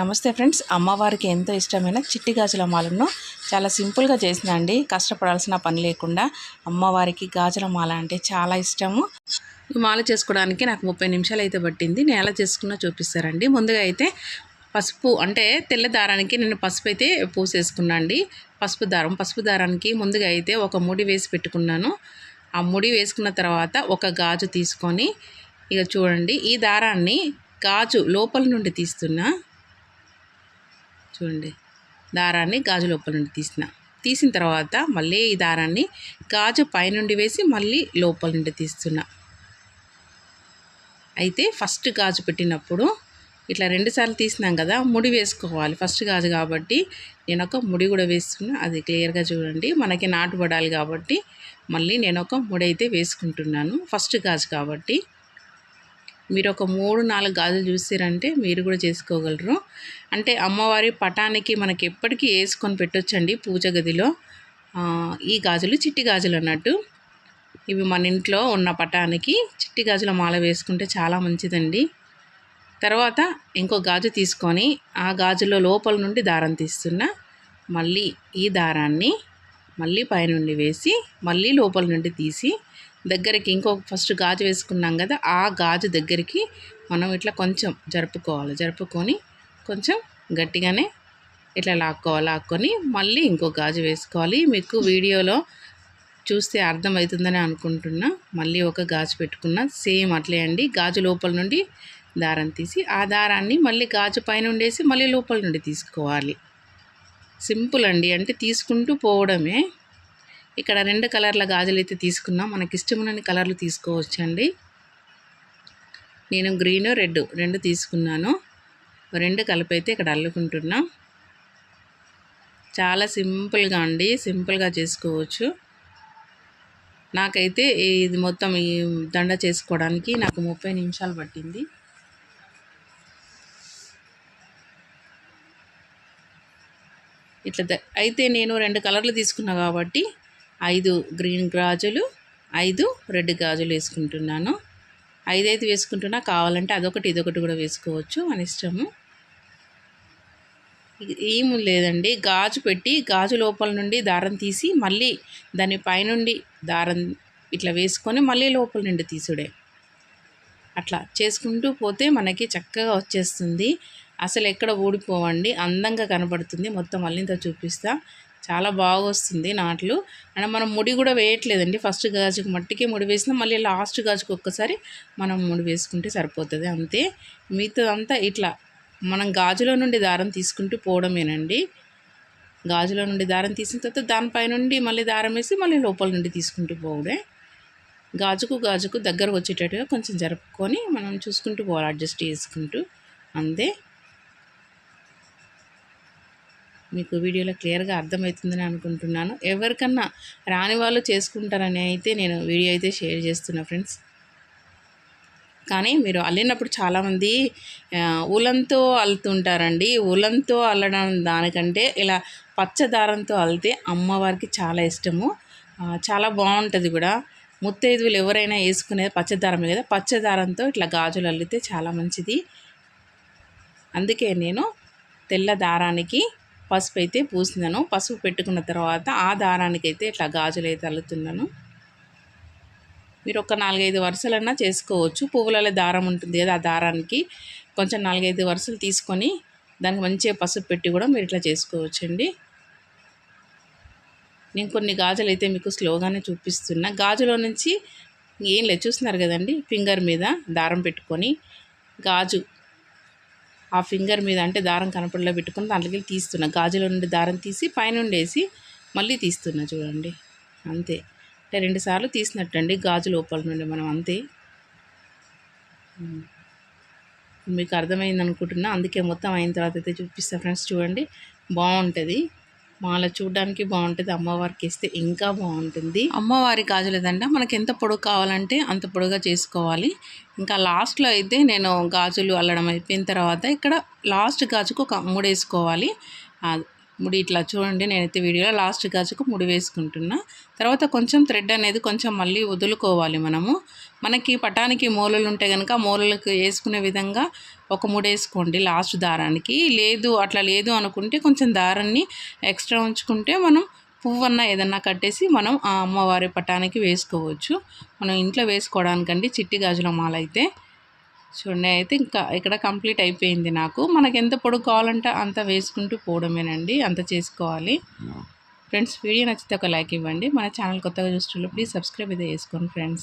నమస్తే ఫ్రెండ్స్. అమ్మవారికి ఎంతో ఇష్టమైన చిట్టి గాజుల మాలను చాలా సింపుల్గా చేసిన అండి. కష్టపడాల్సిన పని లేకుండా అమ్మవారికి గాజుల మాల అంటే చాలా ఇష్టము. ఈ మాల చేసుకోవడానికి నాకు ముప్పై నిమిషాలు అయితే పట్టింది. నేను ఎలా చేసుకున్నా చూపిస్తారండి. ముందుగా అయితే పసుపు అంటే తెల్ల దారానికి నేను పసుపు అయితే పూసేసుకున్నా అండి. పసుపు దారం పసుపు దారానికి ముందుగా అయితే ఒక ముడి వేసి పెట్టుకున్నాను. ఆ ముడి వేసుకున్న తర్వాత ఒక గాజు తీసుకొని ఇక చూడండి ఈ దారాన్ని గాజు లోపల నుండి తీస్తున్నా. చూడండి. దారాన్ని గాజు లోపల నుండి తీసిన. తీసిన తర్వాత మళ్ళీ ఈ దారాన్ని గాజు పైనుండి వేసి మళ్ళీ లోపల నుండి తీస్తున్నా. అయితే ఫస్ట్ గాజు పెట్టినప్పుడు ఇట్లా రెండుసార్లు తీసినాం కదా ముడి వేసుకోవాలి. ఫస్ట్ గాజు కాబట్టి నేను ఒక ముడి కూడా వేస్తున్నా. అది క్లియర్గా చూడండి. మనకి నాటు పడాలి కాబట్టి మళ్ళీ నేను ఒక ముడి అయితే వేసుకుంటున్నాను. ఫస్ట్ గాజు కాబట్టి మీరు ఒక మూడు నాలుగు గాజులు చూసారంటే మీరు కూడా చేసుకోగలరు. అంటే అమ్మవారి పటానికి మనకి ఎప్పటికీ వేసుకొని పెట్టొచ్చండి పూజ గదిలో. ఈ గాజులు చిట్టి గాజులు అన్నట్టు. ఇవి మన ఇంట్లో ఉన్న పటానికి చిట్టి గాజుల మాల వేసుకుంటే చాలా మంచిదండి. తర్వాత ఇంకో గాజు తీసుకొని ఆ గాజులో లోపల నుండి దారం తీస్తున్నా మళ్ళీ ఈ దారాన్ని మళ్ళీ పైనుండి వేసి మళ్ళీ లోపల నుండి తీసి దగ్గరికి ఇంకొక ఫస్ట్ గాజు వేసుకున్నాం కదా ఆ గాజు దగ్గరికి మనం ఇట్లా కొంచెం జరుపుకోవాలి. జరుపుకొని కొంచెం గట్టిగానే ఇట్లా లాక్కోవాలి లాక్కొని మళ్ళీ ఇంకో గాజు వేసుకోవాలి. మీకు వీడియోలో చూస్తే అర్థమవుతుందని అనుకుంటున్నా. మళ్ళీ ఒక గాజు పెట్టుకున్నా సేమ్ అట్లే అండి. గాజు లోపల నుండి దారం తీసి ఆ దారాన్ని మళ్ళీ గాజు పైన ఉండేసి మళ్ళీ లోపల నుండి తీసుకోవాలి. సింపుల్ అండి. అంటే తీసుకుంటూ పోవడమే. ఇక్కడ రెండు కలర్ల గాజులు అయితే తీసుకున్నాం. మనకి ఇష్టమైన కలర్లు తీసుకోవచ్చండి. నేను గ్రీన్ రెడ్ రెండు తీసుకున్నాను. రెండు కలిపి అయితే ఇక్కడ అల్లుకుంటున్నా. చాలా సింపుల్గా అండి. సింపుల్గా చేసుకోవచ్చు. నాకైతే ఇది మొత్తం ఈ దండ చేసుకోవడానికి నాకు ముప్పై నిమిషాలు పట్టింది. ఇట్లా ద- అయితే నేను రెండు కలర్లు తీసుకున్నా కాబట్టి ఐదు గ్రీన్ గాజులు ఐదు రెడ్ గాజులు వేసుకుంటున్నాను. ఐదైదు వేసుకుంటున్నా కావాలంటే అదొకటి ఇదొకటి కూడా వేసుకోవచ్చు మన ఇష్టము. ఏము లేదండి గాజు పెట్టి గాజు లోపల నుండి దారం తీసి మళ్ళీ దాని పైనుండి దారం ఇట్లా వేసుకొని మళ్ళీ లోపల నుండి తీసుడే. అట్లా చేసుకుంటూ పోతే మనకి చక్కగా వచ్చేస్తుంది. అసలు ఎక్కడ ఊడిపోవండి అందంగా కనబడుతుంది. మొత్తం అల్లింత చూపిస్తా. చాలా బాగా వస్తుంది నాట్లు. అండ్ మనం ముడి కూడా వేయట్లేదండి. ఫస్ట్ గాజుకు మట్టికి ముడి వేసినా మళ్ళీ లాస్ట్ గాజుకు ఒక్కసారి మనం ముడి వేసుకుంటే సరిపోతుంది. అంతే. మిగతా అంతా ఇట్లా మనం గాజులో నుండి దారం తీసుకుంటూ పోవడమేనండి. గాజులో నుండి దారం తీసిన తర్వాత దానిపై నుండి మళ్ళీ దారం వేసి మళ్ళీ లోపల నుండి తీసుకుంటూ పోవడే గాజుకు గాజుకు దగ్గర వచ్చేటట్టుగా కొంచెం జరుపుకొని మనం చూసుకుంటూ పోవాలి అడ్జస్ట్ చేసుకుంటూ. అంతే. మీకు వీడియోలో క్లియర్గా అర్థమవుతుందని అనుకుంటున్నాను. ఎవరికన్నా రాని వాళ్ళు చేసుకుంటారని అయితే నేను వీడియో అయితే షేర్ చేస్తున్నా ఫ్రెండ్స్. కానీ మీరు అల్లినప్పుడు చాలామంది ఉలంతో అల్లుతుంటారండి. ఉలంతో అల్లడం దానికంటే ఇలా పచ్చదారంతో అల్లితే అమ్మవారికి చాలా ఇష్టము. చాలా బాగుంటుంది కూడా. ముత్తైదువులు ఎవరైనా వేసుకునేది పచ్చదారమే కదా. పచ్చదారంతో ఇట్లా గాజులు అల్లితే చాలా మంచిది. అందుకే నేను తెల్ల దారానికి పసుపు అయితే పూసినాను. పసుపు పెట్టుకున్న తర్వాత ఆ దారానికి అయితే ఇట్లా గాజులు అయితే అల్లుతున్నాను. మీరు ఒక నాలుగైదు వరుసలన్నా చేసుకోవచ్చు. పువ్వులలో దారం ఉంటుంది కదా ఆ దారానికి కొంచెం నాలుగైదు వరుసలు తీసుకొని దానికి మంచిగా పసుపు పెట్టి కూడా మీరు ఇట్లా చేసుకోవచ్చండి. నేను కొన్ని గాజులు అయితే మీకు స్లోగానే చూపిస్తున్నా. గాజులో నుంచి ఏం లేదు చూస్తున్నారు కదండి ఫింగర్ మీద దారం పెట్టుకొని గాజు ఆ ఫింగర్ మీద అంటే దారం కనపడలో పెట్టుకుని దాంట్లోకి వెళ్ళి తీస్తున్నా. గాజులో నుండి దారం తీసి పైనుండేసి మళ్ళీ తీస్తున్నా చూడండి. అంతే. అంటే రెండుసార్లు తీసినట్టు అండి గాజు లోపల నుండి మనం అంతే. మీకు అర్థమైంది అనుకుంటున్నా అందుకే మొత్తం అయిన తర్వాత అయితే చూపిస్తా ఫ్రెండ్స్ చూడండి. బాగుంటుంది. మాల చూడడానికి బాగుంటుంది అమ్మవారికి ఇస్తే ఇంకా బాగుంటుంది. అమ్మవారి గాజులు ఏదంటే మనకి ఎంత పొడుగు కావాలంటే అంత పొడుగా చేసుకోవాలి. ఇంకా లాస్ట్లో అయితే నేను గాజులు అల్లడం అయిపోయిన తర్వాత ఇక్కడ లాస్ట్ గాజుకు ఒక మూడు వేసుకోవాలి. ముడి ఇట్లా చూడండి నేనైతే వీడియోలో లాస్ట్ గాజుకు ముడి వేసుకుంటున్నా. తర్వాత కొంచెం థ్రెడ్ అనేది కొంచెం మళ్ళీ వదులుకోవాలి మనము. మనకి పటానికి మూలలు ఉంటే కనుక మూలలకు వేసుకునే విధంగా ఒక ముడి వేసుకోండి లాస్ట్ దారానికి. లేదు అట్లా లేదు అనుకుంటే కొంచెం దారాన్ని ఎక్స్ట్రా ఉంచుకుంటే మనం పువ్వన్న ఏదన్నా కట్టేసి మనం ఆ అమ్మవారి పటానికి వేసుకోవచ్చు. మనం ఇంట్లో వేసుకోవడానికండి చిట్టి గాజుల మాల అయితే. చూడండి అయితే ఇంకా ఇక్కడ కంప్లీట్ అయిపోయింది నాకు. మనకి ఎంత పొడుగు కావాలంటే అంత వేసుకుంటూ పోవడమేనండి. అంత చేసుకోవాలి. ఫ్రెండ్స్ వీడియో నచ్చితే ఒక లైక్ ఇవ్వండి. మన ఛానల్ కొత్తగా చూస్తున్నప్పుడు ప్లీజ్ సబ్స్క్రైబ్ అయితే చేసుకోండి ఫ్రెండ్స్.